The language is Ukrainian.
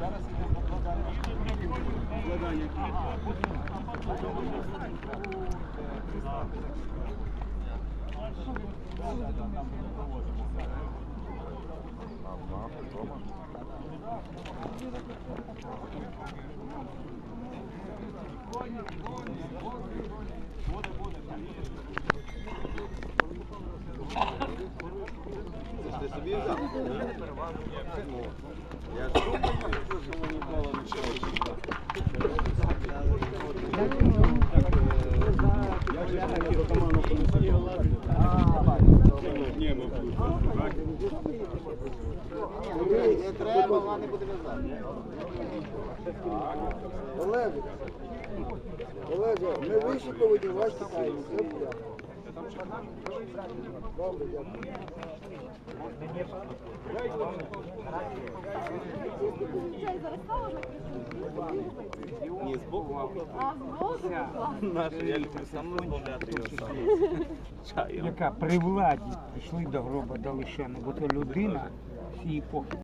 Зараз іде покладання вкладання кіт. Ти собі взяв? Я думаю, що воно ніколи не ми Не треба, вона не буде в'язати. Олеже, Олеже, ми вишиковані, вас чекаємо. Все. Добре, дякую. Збоку мав. А з боку Наш, я люблю сам розмовляти його сам. Чаю. яка при владі пішли до гроба до лишени, бо то людина всі епохи